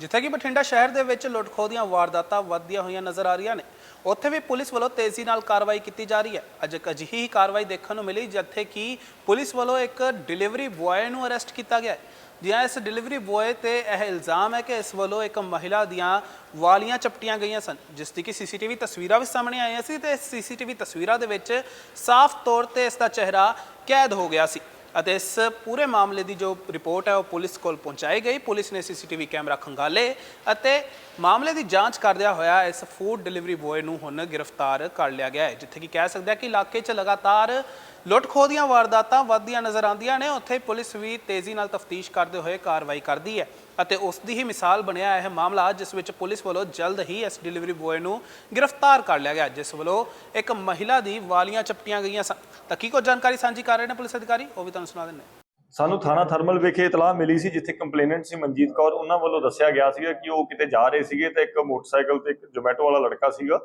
ਜਿੱਥੇ ਕਿ ਬਠਿੰਡਾ ਸ਼ਹਿਰ ਦੇ ਵਿੱਚ ਲੁੱਟਖੋ ਦੀਆਂ ਵਾਰਦਾਤਾਂ ਵੱਧਦੀਆਂ ਹੋਈਆਂ ਨਜ਼ਰ ਆ ਰਹੀਆਂ ਨੇ। ਉੱਥੇ ਵੀ ਪੁਲਿਸ ਵੱਲੋਂ ਤੇਜ਼ੀ ਨਾਲ ਕਾਰਵਾਈ ਕੀਤੀ ਜਾ ਰਹੀ ਹੈ। ਅੱਜ ਇੱਕ ਅਜਿਹੀ ਹੀ ਕਾਰਵਾਈ ਦੇਖਣ ਨੂੰ ਮਿਲੀ ਜਿੱਥੇ ਕਿ ਪੁਲਿਸ ਵੱਲੋਂ ਇੱਕ ਡਿਲੀਵਰੀ ਬੁਆਏ ਨੂੰ ਅਰੈਸਟ ਕੀਤਾ ਗਿਆ ਹੈ। ਜਿਹਾਂ ਇਸ ਡਿਲੀਵਰੀ ਬੁਆਏ ਤੇ ਇਹ ਇਲਜ਼ਾਮ ਹੈ ਕਿ ਇਸ ਵੱਲੋਂ ਇੱਕ ਮਹਿਲਾ ਦੀਆਂ ਵਾਲੀਆਂ ਚਪਟੀਆਂ ਗਈਆਂ ਸਨ, ਜਿਸ ਦੀ ਕਿ ਸੀਸੀਟੀਵੀ ਤਸਵੀਰਾਂ ਵੀ ਸਾਹਮਣੇ ਆਈਆਂ ਸੀ ਤੇ ਇਸ ਸੀਸੀਟੀਵੀ ਤਸਵੀਰਾਂ ਦੇ ਵਿੱਚ ਸਾਫ਼ ਤੌਰ ਤੇ ਇਸ ਦਾ ਚਿਹਰਾ ਕੈਦ ਹੋ ਗਿਆ ਸੀ। ਅਤੇ ਇਸ ਪੂਰੇ ਮਾਮਲੇ ਦੀ ਜੋ ਰਿਪੋਰਟ ਹੈ, ਉਹ ਪੁਲਿਸ ਕੋਲ ਪਹੁੰਚਾਈ ਗਈ। ਪੁਲਿਸ ਨੇ ਸੀਸੀਟੀਵੀ ਕੈਮਰਾ ਖੰਗਾਲੇ ਅਤੇ ਮਾਮਲੇ ਦੀ ਜਾਂਚ ਕਰਦਿਆਂ ਹੋਇਆ ਇਸ ਫੂਡ ਡਿਲੀਵਰੀ ਬੋਏ ਨੂੰ ਹੁਣ ਗ੍ਰਿਫਤਾਰ ਕਰ ਲਿਆ ਗਿਆ ਹੈ, ਜਿੱਥੇ ਕਿ ਕਹਿ ਸਕਦੇ ਹਾਂ ਕਿ ਇਲਾਕੇ 'ਚ ਲਗਾਤਾਰ ਲੁੱਟ ਖੋਹ ਦੀਆਂ ਵਾਰਦਾਤਾਂ ਵੱਧਦੀਆਂ ਨਜ਼ਰ ਆਉਂਦੀਆਂ ਨੇ। ਉੱਥੇ ਪੁਲਿਸ ਵੀ ਤੇਜ਼ੀ ਨਾਲ ਤਫਤੀਸ਼ ਕਰਦੇ ਹੋਏ ਕਾਰਵਾਈ ਕਰਦੀ ਹੈ। ਅਤੇ ਉਸ ਦੀ ਹੀ ਮਿਸਾਲ ਬਣਿਆ ਇਹ ਮਾਮਲਾ ਜਿਸ ਵਿੱਚ ਪੁਲਿਸ ਵੱਲੋਂ ਜਲਦ ਹੀ ਇਸ ਡਿਲੀਵਰੀ ਬੋਏ ਨੂੰ ਗ੍ਰਿਫਤਾਰ ਕਰ ਲਿਆ ਗਿਆ, ਜਿਸ ਵੱਲੋਂ ਇੱਕ ਮਹਿਲਾ ਦੀ ਵਾਲੀਆਂ ਚਪਟੀਆਂ ਗਈਆਂ ਸਨ। ਤਾਂ ਕੀ ਕੁਝ ਜਾਣਕਾਰੀ ਸਾਂਝੀ ਕਰ ਰਹੇ ਨੇ ਪੁਲਿਸ ਅਧਿਕਾਰੀ? ਉਹ ਵੀ ਤੁਹਾਨੂੰ ਸੁਣਾ ਦਿੰਦੇ ਸਾਨੂੰ ਥਾਣਾ ਥਰਮਲ ਵਿਖੇ ਇਤਲਾਹ ਮਿਲੀ ਸੀ, ਜਿੱਥੇ ਕੰਪਲੇਨੈਂਟ ਸੀ ਮਨਜੀਤ ਕੌਰ। ਉਹਨਾਂ ਵੱਲੋਂ ਦੱਸਿਆ ਗਿਆ ਸੀਗਾ ਕਿ ਉਹ ਕਿਤੇ ਜਾ ਰਹੇ ਸੀਗੇ ਤੇ ਇੱਕ ਮੋਟਰਸਾਈਕਲ ਤੇ ਇੱਕ ਜੋਮੈਟੋ ਵਾਲਾ ਲੜਕਾ ਸੀਗਾ।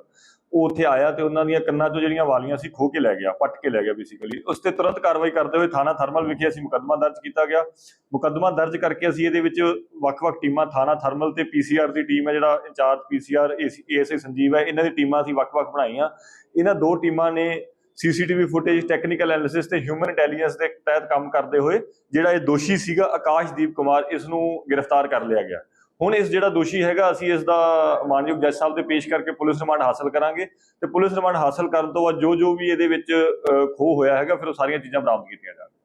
ਉਹ ਉੱਥੇ ਆਇਆ ਤੇ ਉਹਨਾਂ ਦੀਆਂ ਕੰਨਾਂ 'ਚੋਂ ਜਿਹੜੀਆਂ ਵਾਲੀਆਂ ਸੀ, ਖੋਹ ਕੇ ਲੈ ਗਿਆ, ਪੱਟ ਕੇ ਲੈ ਗਿਆ ਬੇਸਿਕਲੀ ਉਸ ਤੇ ਤੁਰੰਤ ਕਾਰਵਾਈ ਕਰਦੇ ਹੋਏ ਥਾਣਾ ਥਰਮਲ ਵਿਖੇ ਅਸੀਂ ਮੁਕੱਦਮਾ ਦਰਜ ਕੀਤਾ ਗਿਆ। ਮੁਕੱਦਮਾ ਦਰਜ ਕਰਕੇ ਅਸੀਂ ਇਹਦੇ ਵਿੱਚ ਵੱਖ-ਵੱਖ ਟੀਮਾਂ, ਥਾਣਾ ਥਰਮਲ ਤੇ ਪੀਸੀਆਰ ਦੀ ਟੀਮ ਹੈ ਜਿਹੜਾ ਇੰਚਾਰਜ ਪੀਸੀਆਰ ਏਐਸਏ ਸੰਜੀਵ ਹੈ। ਇਹਨਾਂ ਦੀ ਟੀਮਾਂ ਅਸੀਂ ਵੱਖ-ਵੱਖ ਬਣਾਈਆਂ। ਇਹਨਾਂ ਦੋ ਟੀਮਾਂ ਨੇ ਸੀਸੀਟੀਵੀ ਫੁਟੇਜ ਟੈਕਨੀਕਲ ਐਨਾਲਿਸਿਸ ਤੇ ਹਿਊਮਨ ਇੰਟੈਲੀਜੈਂਸ ਦੇ ਤਹਿਤ ਕੰਮ ਕਰਦੇ ਹੋਏ ਜਿਹੜਾ ਇਹ ਦੋਸ਼ੀ ਸੀਗਾ ਆਕਾਸ਼ਦੀਪ ਕੁਮਾਰ ਇਸ ਨੂੰ ਗ੍ਰਿਫਤਾਰ ਕਰ ਲਿਆ ਗਿਆ। ਹੁਣ ਇਸ ਜਿਹੜਾ ਦੋਸ਼ੀ ਹੈਗਾ ਅਸੀਂ ਇਸ ਦਾ ਮਾਨਯੋਗ ਜੱਜ ਸਾਹਿਬ ਦੇ ਪੇਸ਼ ਕਰਕੇ ਪੁਲਿਸ ਰਿਮਾਂਡ ਹਾਸਲ ਕਰਾਂਗੇ ਤੇ ਪੁਲਿਸ ਰਿਮਾਂਡ ਹਾਸਲ ਕਰਨ ਤੋਂ ਬਾਅਦ ਜੋ ਜੋ ਵੀ ਇਹਦੇ ਵਿੱਚ ਅਹ, ਖੋਹ ਹੋਇਆ ਹੈਗਾ ਫਿਰ ਉਹ ਸਾਰੀਆਂ ਚੀਜ਼ਾਂ ਬਰਾਮਦ ਕੀਤੀਆਂ ਜਾਣਗੀਆਂ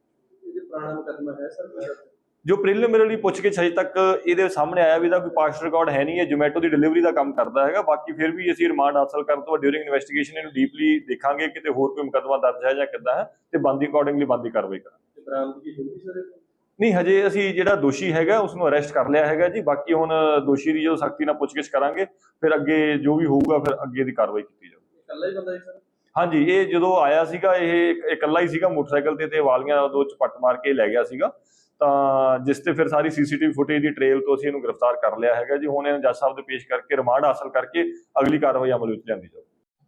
ਜੋ ਪ੍ਰੀਲਿਮਿਨਰੀ ਪੁੱਛ ਕੇ ਹਜੇ ਤੱਕ ਇਹਦੇ ਸਾਹਮਣੇ ਆਇਆ ਵੀ ਇਹਦਾ ਕੋਈ ਪਾਸਟ ਰਿਕਾਰਡ ਹੈ ਨਹੀਂ ਹੈ ਜੋਮੈਟੋ ਦੀ ਡਿਲੀਵਰੀ ਦਾ ਕੰਮ ਕਰਦਾ ਹੈਗਾ। ਬਾਕੀ ਫਿਰ ਵੀ ਅਸੀਂ ਰਿਮਾਂਡ ਹਾਸਲ ਕਰਨ ਤੋਂ ਡਿਊਰਿੰਗ ਇਨਵੈਸਟੀਗੇਸ਼ਨ ਇਹਨੂੰ ਡੀਪਲੀ ਦੇਖਾਂਗੇ ਕਿਤੇ ਹੋਰ ਕੋਈ ਮੁਕੱਦਮਾ ਦਰਜ ਹੈ ਜਾਂ ਕਿੱਦਾਂ ਹੈ ਤੇ ਬੰਦੀ ਅਕੋਰਡਿੰਗਲੀ ਬੰਦੀ ਕਾਰਵਾਈ ਕਰਾਂਗੇ। ਨਹੀਂ ਹਜੇ ਅਸੀਂ ਜਿਹੜਾ ਦੋਸ਼ੀ ਹੈਗਾ ਉਸ ਨੂੰ ਅਰੈਸਟ ਕਰ ਲਿਆ ਹੈਗਾ ਜੀ। ਬਾਕੀ ਹੁਣ ਦੋਸ਼ੀ ਦੀ ਜੋ ਸਖਤੀ ਨਾਲ ਪੁੱਛਗਿੱਛ ਕਰਾਂਗੇ ਫਿਰ ਅੱਗੇ ਜੋ ਵੀ ਹੋਊਗਾ ਫਿਰ ਅੱਗੇ ਦੀ ਕਾਰਵਾਈ ਕੀਤੀ ਜਾਊਗੀ ਹਾਂਜੀ ਇਹ ਜਦੋਂ ਆਇਆ ਸੀਗਾ ਇਹ ਇੱਕ- ਇਕੱਲਾ ਹੀ ਸੀਗਾ ਮੋਟਰਸਾਈਕਲ ਤੇ ਤੇ ਵਾਲੀਆਂ ਉਹਦੇ ਵਿੱਚ ਪੱਟ ਮਾਰ ਕੇ ਲੈ ਗਿਆ ਸੀਗਾ। ਤਾਂ ਜਿਸ ਤੇ ਫਿਰ ਸਾਰੀ ਸੀਸੀਟੀਵੀ ਫੁਟੇਜ ਦੀ ਟ੍ਰੇਲ ਤੋਂ ਅਸੀਂ ਇਹਨੂੰ ਗ੍ਰਿਫਤਾਰ ਕਰ ਲਿਆ ਹੈਗਾ ਜੀ। ਹੁਣ ਇਹਨੂੰ ਜੱਜ ਸਾਹਿਬ ਦੇ ਪੇਸ਼ ਕਰਕੇ ਰਿਮਾਂਡ ਹਾਸਲ ਕਰਕੇ ਅਗਲੀ ਕਾਰਵਾਈ ਅਮਲ ਵਿੱਚ ਲਿਆਂਦੀ ਜਾਊਗੀ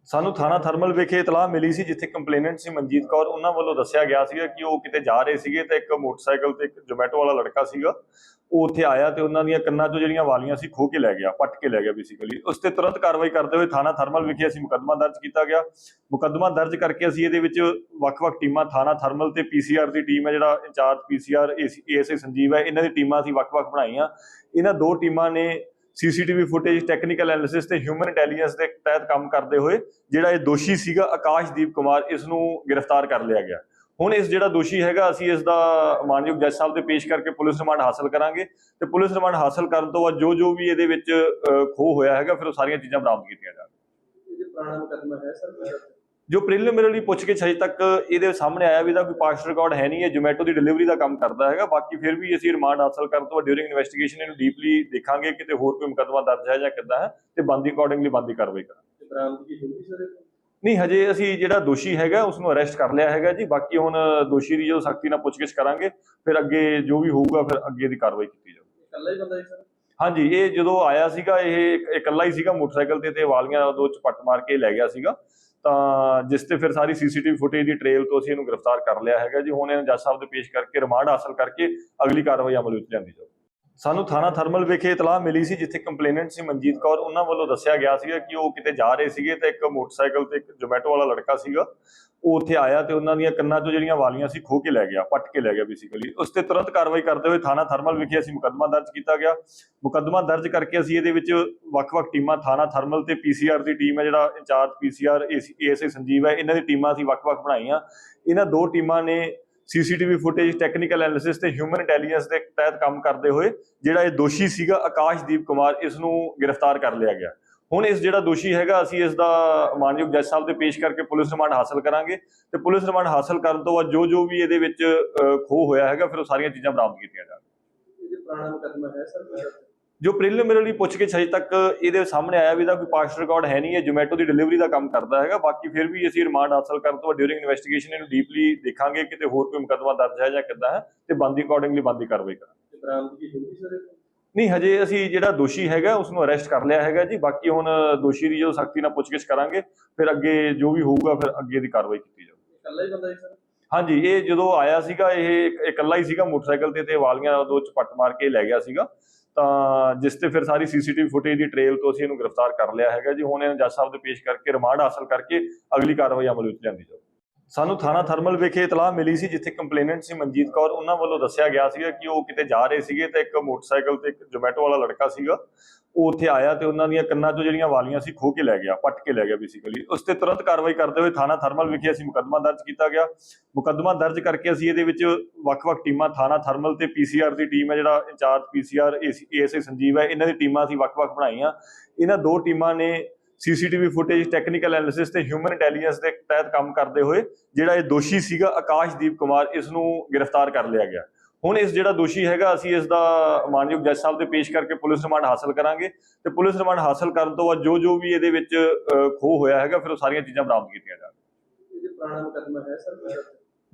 ਸਾਨੂੰ ਥਾਣਾ ਥਰਮਲ ਵਿਖੇ ਇਤਲਾਹ ਮਿਲੀ ਸੀ, ਜਿੱਥੇ ਕੰਪਲੇਨੈਂਟ ਸੀ ਮਨਜੀਤ ਕੌਰ। ਉਹਨਾਂ ਵੱਲੋਂ ਦੱਸਿਆ ਗਿਆ ਸੀਗਾ ਕਿ ਉਹ ਕਿਤੇ ਜਾ ਰਹੇ ਸੀਗੇ ਤੇ ਇੱਕ ਮੋਟਰਸਾਈਕਲ ਤੇ ਇੱਕ ਜੋਮੈਟੋ ਵਾਲਾ ਲੜਕਾ ਸੀਗਾ। ਉਹ ਉੱਥੇ ਆਇਆ ਤੇ ਉਹਨਾਂ ਦੀਆਂ ਕੰਨਾਂ 'ਚੋਂ ਜਿਹੜੀਆਂ ਵਾਲੀਆਂ ਸੀ ਖੋ ਕੇ ਲੈ ਗਿਆ, ਪੱਟ ਕੇ ਲੈ ਗਿਆ ਬੇਸਿਕਲੀ ਉਸ ਤੇ ਤੁਰੰਤ ਕਾਰਵਾਈ ਕਰਦੇ ਹੋਏ ਥਾਣਾ ਥਰਮਲ ਵਿਖੇ ਅਸੀਂ ਮੁਕੱਦਮਾ ਦਰਜ ਕੀਤਾ ਗਿਆ। ਮੁਕੱਦਮਾ ਦਰਜ ਕਰਕੇ ਅਸੀਂ ਇਹਦੇ ਵਿੱਚ ਵੱਖ-ਵੱਖ ਟੀਮਾਂ, ਥਾਣਾ ਥਰਮਲ ਤੇ ਪੀਸੀਆਰ ਦੀ ਟੀਮ ਹੈ ਜਿਹੜਾ ਇੰਚਾਰਜ ਪੀਸੀਆਰ ਏਐਸਏ ਸੰਜੀਵ ਹੈ, ਇਹਨਾਂ ਦੀ ਟੀਮਾਂ ਅਸੀਂ ਵੱਖ-ਵੱਖ ਬਣਾਈਆਂ। ਇਹਨਾਂ ਦੋ ਟੀਮਾਂ ਨੇ ਸੀਸੀਟੀਵੀ ਫੁਟੇਜ ਟੈਕਨੀਕਲ ਐਨਾਲਿਸਿਸ ਤੇ ਹਿਊਮਨ ਇੰਟੈਲੀਜੈਂਸ ਦੇ ਤਹਿਤ ਕੰਮ ਕਰਦੇ ਹੋਏ, ਜਿਹੜਾ ਇਹ ਦੋਸ਼ੀ ਸੀਗਾ ਆਕਾਸ਼ਦੀਪ ਕੁਮਾਰ, ਇਸ ਨੂੰ ਗ੍ਰਿਫਤਾਰ ਕਰ ਲਿਆ ਗਿਆ। ਹੁਣ ਇਸ ਜਿਹੜਾ ਦੋਸ਼ੀ ਹੈਗਾ ਅਸੀਂ ਇਸ ਦਾ ਮਾਨਯੋਗ ਜੱਜ ਸਾਹਿਬ ਦੇ ਪੇਸ਼ ਕਰਕੇ ਪੁਲਿਸ ਰਿਮਾਂਡ ਹਾਸਲ ਕਰਾਂਗੇ ਤੇ ਪੁਲਿਸ ਰਿਮਾਂਡ ਹਾਸਲ ਕਰਨ ਤੋਂ ਬਾਅਦ ਜੋ ਜੋ ਵੀ ਇਹਦੇ ਵਿੱਚ ਖੋਹ ਹੋਇਆ ਹੈਗਾ ਫਿਰ ਉਹ ਸਾਰੀਆਂ ਚੀਜ਼ਾਂ ਬਰਾਮਦ ਕੀਤੀਆਂ ਜਾਣਗੀਆਂ ਜੋ ਪ੍ਰੀਲਿਮਿਨਰੀ ਪੁੱਛ ਕੇ ਤੱਕ ਇਹਦੇ ਸਾਹਮਣੇ ਆਇਆ ਵੀ ਇਹਦਾ ਕੋਈ ਪਾਸਟ ਰਿਕਾਰਡ ਹੈ ਨਹੀਂ ਹੈ ਜੋਮੈਟੋ ਦੀ ਡਿਲੀਵਰੀ ਦਾ ਕੰਮ ਕਰਦਾ ਹੈਗਾ ਬਾਕੀ ਫਿਰ ਵੀ ਅਸੀਂ ਰਿਮਾਂਡ ਹਾਸਲ ਕਰਨ ਤੋਂ ਬਾਅਦ ਡਿਊਰਿੰਗ ਇਨਵੈਸਟੀਗੇਸ਼ਨ ਇਹਨੂੰ ਡੀਪਲੀ ਦੇਖਾਂਗੇ ਕਿਤੇ ਹੋਰ ਕੋਈ ਮੁਕੱਦਮਾ ਦਰਜ ਹੈ ਜਾਂ ਕਿੱਦਾਂ ਹੈ ਤੇ ਬੰਦੀ ਅਕੋਰਡਿੰਗਲੀ ਬੰਦੀ ਕਾਰਵਾਈ ਕਰਾਂਗੇ। ਨਹੀਂ ਹਜੇ ਅਸੀਂ ਜਿਹੜਾ ਦੋਸ਼ੀ ਹੈਗਾ ਉਸ ਨੂੰ ਅਰੈਸਟ ਕਰ ਲਿਆ ਹੈਗਾ ਜੀ। ਬਾਕੀ ਹੁਣ ਦੋਸ਼ੀ ਦੀ ਜੋ ਸਖਤੀ ਨਾਲ ਪੁੱਛਗਿੱਛ ਕਰਾਂਗੇ ਫਿਰ ਅੱਗੇ ਜੋ ਵੀ ਹੋਊਗਾ ਫਿਰ ਅੱਗੇ ਦੀ ਕਾਰਵਾਈ ਕੀਤੀ ਜਾਊਗੀ। ਹਾਂਜੀ ਇਹ ਜਦੋਂ ਆਇਆ ਸੀਗਾ ਇਹ ਇੱਕ- ਇਕੱਲਾ ਹੀ ਸੀਗਾ ਮੋਟਰਸਾਈਕਲ ਤੇ ਤੇ ਵਾਲੀਆਂ ਉਹਦੇ ਚ ਪੱਟ ਮਾਰ ਕੇ ਲੈ ਗਿਆ ਸੀਗਾ। ਤਾਂ ਜਿਸ ਤੇ ਫਿਰ ਸਾਰੀ ਸੀਸੀਟੀਵੀ ਫੁਟੇਜ ਦੀ ਟ੍ਰੇਲ ਤੋਂ ਅਸੀਂ ਇਹਨੂੰ ਗ੍ਰਿਫਤਾਰ ਕਰ ਲਿਆ ਹੈਗਾ ਜੀ। ਹੁਣ ਇਹਨੂੰ ਜੱਜ ਸਾਹਿਬ ਦੇ ਪੇਸ਼ ਕਰਕੇ ਰਿਮਾਂਡ ਹਾਸਲ ਕਰਕੇ ਅਗਲੀ ਕਾਰਵਾਈ ਅਮਲ ਵਿੱਚ ਲਿਆਂਦੀ ਜਾਊ ਸਾਨੂੰ ਥਾਣਾ ਥਰਮਲ ਵਿਖੇ ਇਤਲਾਹ ਮਿਲੀ ਸੀ ਜਿੱਥੇ ਕੰਪਲੇਨੈਂਟ ਸੀ ਮਨਜੀਤ ਕੌਰ। ਉਹਨਾਂ ਵੱਲੋਂ ਦੱਸਿਆ ਗਿਆ ਸੀਗਾ ਕਿ ਉਹ ਕਿਤੇ ਜਾ ਰਹੇ ਸੀਗੇ ਤੇ ਇੱਕ ਮੋਟਰਸਾਈਕਲ ਤੇ ਇੱਕ ਜੋਮੈਟੋ ਵਾਲਾ ਲੜਕਾ ਸੀਗਾ। ਉਹ ਉੱਥੇ ਆਇਆ ਤੇ ਉਹਨਾਂ ਦੀਆਂ ਕੰਨਾਂ 'ਚੋਂ ਜਿਹੜੀਆਂ ਵਾਲੀਆਂ ਸੀ ਖੋਹ ਕੇ ਲੈ ਗਿਆ, ਪੱਟ ਕੇ ਲੈ ਗਿਆ ਬੇਸਿਕਲੀ ਉਸ ਤੇ ਤੁਰੰਤ ਕਾਰਵਾਈ ਕਰਦੇ ਹੋਏ ਥਾਣਾ ਥਰਮਲ ਵਿਖੇ ਅਸੀਂ ਮੁਕੱਦਮਾ ਦਰਜ ਕੀਤਾ ਗਿਆ। ਮੁਕੱਦਮਾ ਦਰਜ ਕਰਕੇ ਅਸੀਂ ਇਹਦੇ ਵਿੱਚ ਵੱਖ-ਵੱਖ ਟੀਮਾਂ, ਥਾਣਾ ਥਰਮਲ ਤੇ ਪੀਸੀਆਰ ਦੀ ਟੀਮ ਹੈ ਜਿਹੜਾ ਇੰਚਾਰਜ ਪੀਸੀਆਰ ਏਐਸਏ ਸੰਜੀਵ ਹੈ। ਇਹਨਾਂ ਦੀ ਟੀਮਾਂ ਅਸੀਂ ਵੱਖ-ਵੱਖ ਬਣਾਈਆਂ। ਇਹਨਾਂ ਦੋ ਟੀਮਾਂ ਨੇ ਸੀਸੀਟੀਵੀ ਫੁਟੇਜ ਟੈਕਨੀਕਲ ਐਨਾਲਿਸਿਸ ਤੇ ਹਿਊਮਨ ਇੰਟੈਲੀਜੈਂਸ ਦੇ ਤਹਿਤ ਕੰਮ ਕਰਦੇ ਹੋਏ ਜਿਹੜਾ ਇਹ ਦੋਸ਼ੀ ਸੀਗਾ ਆਕਾਸ਼ਦੀਪ ਕੁਮਾਰ ਇਸ ਨੂੰ ਗ੍ਰਿਫਤਾਰ ਕਰ ਲਿਆ ਗਿਆ। ਹੁਣ ਇਸ ਜਿਹੜਾ ਦੋਸ਼ੀ ਹੈਗਾ ਅਸੀਂ ਇਸ ਦਾ ਮਾਨਯੋਗ ਜੱਜ ਸਾਹਿਬ ਦੇ ਪੇਸ਼ ਕਰਕੇ ਪੁਲਿਸ ਰਿਮਾਂਡ ਹਾਸਲ ਕਰਾਂਗੇ ਤੇ ਪੁਲਿਸ ਰਿਮਾਂਡ ਹਾਸਲ ਕਰਨ ਤੋਂ ਬਾਅਦ ਜੋ ਜੋ ਵੀ ਇਹਦੇ ਵਿੱਚ ਅਹ, ਖੋਹ ਹੋਇਆ ਹੈਗਾ ਫਿਰ ਉਹ ਸਾਰੀਆਂ ਚੀਜ਼ਾਂ ਬਰਾਮਦ ਕੀਤੀਆਂ ਜਾਣਗੀਆਂ। ਇਹ ਪੁਰਾਣਾ ਮੁਕੱਦਮਾ ਹੈ ਸਰ ਜੋ ਪ੍ਰੀਲਿਮਿਨਰੀ ਪੁੱਛਗਿੱਛ ਹਜੇ ਤੱਕ ਇਹਦੇ ਸਾਹਮਣੇ ਆਇਆ ਵੀ ਇਹਦਾ ਕੋਈ ਪਾਸਟ ਰਿਕਾਰਡ ਹੈ ਨਹੀਂ ਹੈ ਜੋਮੈਟੋ ਦੀ ਡਿਲੀਵਰੀ ਦਾ ਕੰਮ ਕਰਦਾ ਹੈਗਾ ਬਾਕੀ ਫਿਰ ਵੀ ਅਸੀਂ ਰਿਮਾਂਡ ਹਾਸਲ ਕਰਨ ਤੋਂ ਡਿਊਰਿੰਗ ਇਨਵੈਸਟੀਗੇਸ਼ਨ ਇਹਨੂੰ ਡੀਪਲੀ ਦੇਖਾਂਗੇ ਕਿਤੇ ਹੋਰ ਕੋਈ ਮੁਕੱਦਮਾ ਦਰਜ ਹੈ ਜਾਂ ਕਿੱਦਾਂ ਹੈ ਤੇ ਬੰਦੀ ਅਕੋਰਡਿੰਗਲੀ ਬੰਦੀ ਕਾਰਵਾਈ ਕਰਾਂਗੇ? ਨਹੀਂ ਹਜੇ ਅਸੀਂ ਜਿਹੜਾ ਦੋਸ਼ੀ ਹੈਗਾ ਉਸ ਨੂੰ ਅਰੈਸਟ ਕਰ ਲਿਆ ਹੈਗਾ ਜੀ ਬਾਕੀ ਹੁਣ ਦੋਸ਼ੀ ਦੀ ਜੋ ਸਖਤੀ ਨਾਲ ਪੁੱਛਗਿੱਛ ਕਰਾਂਗੇ ਫਿਰ ਅੱਗੇ ਜੋ ਵੀ ਹੋਊਗਾ ਫਿਰ ਅੱਗੇ ਦੀ ਕਾਰਵਾਈ ਕੀਤੀ ਜਾਊਗੀ। ਇਕੱਲਾ ਹੀ ਬੰਦਾ ਹੈ ਸਰ? ਹਾਂਜੀ ਇਹ ਜਦੋਂ ਆਇਆ ਸੀਗਾ ਇਹ ਇੱਕ- ਇਕੱਲਾ ਹੀ ਸੀਗਾ ਮੋਟਰਸਾਈਕਲ ਤੇ ਤੇ ਵਾਲੀਆਂ ਉਹਦੇ ਚ ਪੱਟ ਮਾਰ ਕੇ ਲੈ ਗਿਆ ਸੀਗਾ। ਤਾਂ ਜਿਸ ਤੇ ਫਿਰ ਸਾਰੀ ਸੀਸੀਟੀਵੀ ਫੁਟੇਜ ਦੀ ਟ੍ਰੇਲ ਤੋਂ ਅਸੀਂ ਇਹਨੂੰ ਗ੍ਰਿਫਤਾਰ ਕਰ ਲਿਆ ਹੈਗਾ ਜੀ। ਹੁਣ ਇਹਨੂੰ ਜੱਜ ਸਾਹਿਬ ਦੇ ਪੇਸ਼ ਕਰਕੇ, ਰਿਮਾਂਡ ਹਾਸਲ ਕਰਕੇ ਅਗਲੀ ਕਾਰਵਾਈ ਅਮਲ ਵਿੱਚ ਲਿਆਂਦੀ ਜਾਊ ਸਾਨੂੰ ਥਾਣਾ ਥਰਮਲ ਵਿਖੇ ਇਤਲਾਹ ਮਿਲੀ ਸੀ, ਜਿੱਥੇ ਕੰਪਲੇਨੈਂਟ ਸੀ ਮਨਜੀਤ ਕੌਰ। ਉਹਨਾਂ ਵੱਲੋਂ ਦੱਸਿਆ ਗਿਆ ਸੀਗਾ ਕਿ ਉਹ ਕਿਤੇ ਜਾ ਰਹੇ ਸੀਗੇ ਤੇ ਇੱਕ ਮੋਟਰਸਾਈਕਲ ਤੇ ਇੱਕ ਜੋਮੈਟੋ ਵਾਲਾ ਲੜਕਾ ਸੀਗਾ, ਉਹ ਉੱਥੇ ਆਇਆ ਤੇ ਉਹਨਾਂ ਦੀਆਂ ਕੰਨਾਂ 'ਚੋਂ ਜਿਹੜੀਆਂ ਵਾਲੀਆਂ ਸੀ ਖੋਹ ਕੇ ਲੈ ਗਿਆ, ਪੱਟ ਕੇ ਲੈ ਗਿਆ ਬੇਸਿਕਲੀ ਉਸ ਤੇ ਤੁਰੰਤ ਕਾਰਵਾਈ ਕਰਦੇ ਹੋਏ ਥਾਣਾ ਥਰਮਲ ਵਿਖੇ ਅਸੀਂ ਮੁਕੱਦਮਾ ਦਰਜ ਕੀਤਾ ਗਿਆ। ਮੁਕੱਦਮਾ ਦਰਜ ਕਰਕੇ ਅਸੀਂ ਇਹਦੇ ਵਿੱਚ ਵੱਖ-ਵੱਖ ਟੀਮਾਂ, ਥਾਣਾ ਥਰਮਲ ਤੇ ਪੀਸੀਆਰ ਦੀ ਟੀਮ ਹੈ ਜਿਹੜਾ ਇੰਚਾਰਜ ਪੀਸੀਆਰ ਏਐਸਏ ਸੰਜੀਵ ਹੈ, ਇਹਨਾਂ ਦੀ ਟੀਮਾਂ ਅਸੀਂ ਵੱਖ-ਵੱਖ ਬਣਾਈਆਂ। ਇਹਨਾਂ ਦੋ ਟੀਮਾਂ ਨੇ ਸੀਸੀਟੀਵੀ ਫੁਟੇਜ ਟੈਕਨੀਕਲ ਐਨਾਲਿਸਿਸ ਤੇ ਹਿਊਮਨ ਇੰਟੈਲੀਜੈਂਸ ਦੇ ਤਹਿਤ ਕੰਮ ਕਰਦੇ ਹੋਏ ਜਿਹੜਾ ਇਹ ਦੋਸ਼ੀ ਸੀਗਾ ਆਕਾਸ਼ਦੀਪ ਕੁਮਾਰ ਇਸ ਨੂੰ ਗ੍ਰਿਫਤਾਰ ਕਰ ਲਿਆ ਗਿਆ। ਹੁਣ ਇਸ ਜਿਹੜਾ ਦੋਸ਼ੀ ਹੈਗਾ ਅਸੀਂ ਇਸ ਦਾ ਮਾਨਯੋਗ ਜੱਜ ਸਾਹਿਬ ਦੇ ਪੇਸ਼ ਕਰਕੇ ਪੁਲਿਸ ਰਿਮਾਂਡ ਹਾਸਲ ਕਰਾਂਗੇ ਤੇ ਪੁਲਿਸ ਰਿਮਾਂਡ ਹਾਸਲ ਕਰਨ ਤੋਂ ਬਾਅਦ ਜੋ ਜੋ ਵੀ ਇਹਦੇ ਵਿੱਚ ਅਹ, ਖੋਹ ਹੋਇਆ ਹੈਗਾ ਫਿਰ ਉਹ ਸਾਰੀਆਂ ਚੀਜ਼ਾਂ ਬਰਾਮਦ ਕੀਤੀਆਂ ਜਾਣਗੀਆਂ। ਇਹ ਪੁਰਾਣਾ ਮੁਕੱਦਮਾ ਹੈ ਸਰ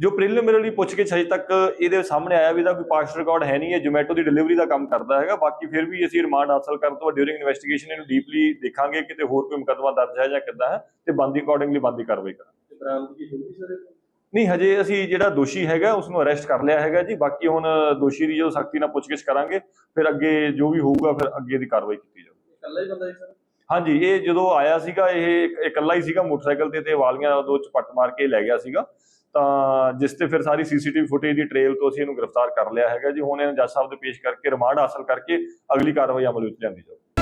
ਜੋ ਪ੍ਰੀਲਿਮਿਨਰੀ ਪੁੱਛਗਿੱਛ ਹਜੇ ਤੱਕ ਇਹਦੇ ਸਾਹਮਣੇ ਆਇਆ ਵੀ ਇਹਦਾ ਕੋਈ ਪਾਸਟ ਰਿਕਾਰਡ ਹੈ ਨਹੀਂ ਹੈ ਜੋਮੈਟੋ ਦੀ ਡਿਲੀਵਰੀ ਦਾ ਕੰਮ ਕਰਦਾ ਹੈਗਾ। ਬਾਕੀ ਫਿਰ ਵੀ ਅਸੀਂ ਰਿਮਾਂਡ ਹਾਸਲ ਕਰਨ ਤੋਂ ਡਿਊਰਿੰਗ ਇਨਵੈਸਟੀਗੇਸ਼ਨ ਇਹਨੂੰ ਡੀਪਲੀ ਦੇਖਾਂਗੇ ਕਿਤੇ ਹੋਰ ਕੋਈ ਮੁਕੱਦਮਾ ਦਰਜ ਹੈ ਜਾਂ ਕਿੱਦਾਂ ਹੈ ਤੇ ਬੰਦੀ ਅਕੋਰਡਿੰਗਲੀ ਬੰਦੀ ਕਾਰਵਾਈ ਕਰਾਂਗੇ? ਨਹੀਂ ਹਜੇ ਅਸੀਂ ਜਿਹੜਾ ਦੋਸ਼ੀ ਹੈਗਾ ਉਸ ਨੂੰ ਅਰੈਸਟ ਕਰ ਲਿਆ ਹੈਗਾ ਜੀ। ਬਾਕੀ ਹੁਣ ਦੋਸ਼ੀ ਦੀ ਜੋ ਸਖਤੀ ਨਾਲ ਪੁੱਛਗਿੱਛ ਕਰਾਂਗੇ ਫਿਰ ਅੱਗੇ ਜੋ ਵੀ ਹੋਊਗਾ ਫਿਰ ਅੱਗੇ ਦੀ ਕਾਰਵਾਈ ਕੀਤੀ ਜਾਊਗੀ। ਇਕੱਲਾ ਹੀ ਬੰਦਾ ਹੈ ਸਰ? ਹਾਂਜੀ ਇਹ ਜਦੋਂ ਆਇਆ ਸੀਗਾ ਇਹ ਇੱਕ- ਇਕੱਲਾ ਹੀ ਸੀਗਾ ਮੋਟਰਸਾਈਕਲ ਤੇ ਤੇ ਵਾਲੀਆਂ ਉਹਦੇ ਚ ਪੱਟ ਮਾਰ ਕੇ ਲੈ ਗਿਆ ਸੀਗਾ। ਤਾਂ ਜਿਸ ਤੇ ਫਿਰ ਸਾਰੀ ਸੀਸੀਟੀਵੀ ਫੁਟੇਜ ਦੀ ਟ੍ਰੇਲ ਤੋਂ ਅਸੀਂ ਇਹਨੂੰ ਗ੍ਰਿਫਤਾਰ ਕਰ ਲਿਆ ਹੈਗਾ ਜੀ। ਹੁਣ ਇਹਨੂੰ ਜੱਜ ਸਾਹਿਬ ਦੇ ਪੇਸ਼ ਕਰਕੇ ਰਿਮਾਂਡ ਹਾਸਲ ਕਰਕੇ ਅਗਲੀ ਕਾਰਵਾਈ ਅਮਲ ਵਿੱਚ ਲਿਆਂਦੀ ਜਾਊਗੀ।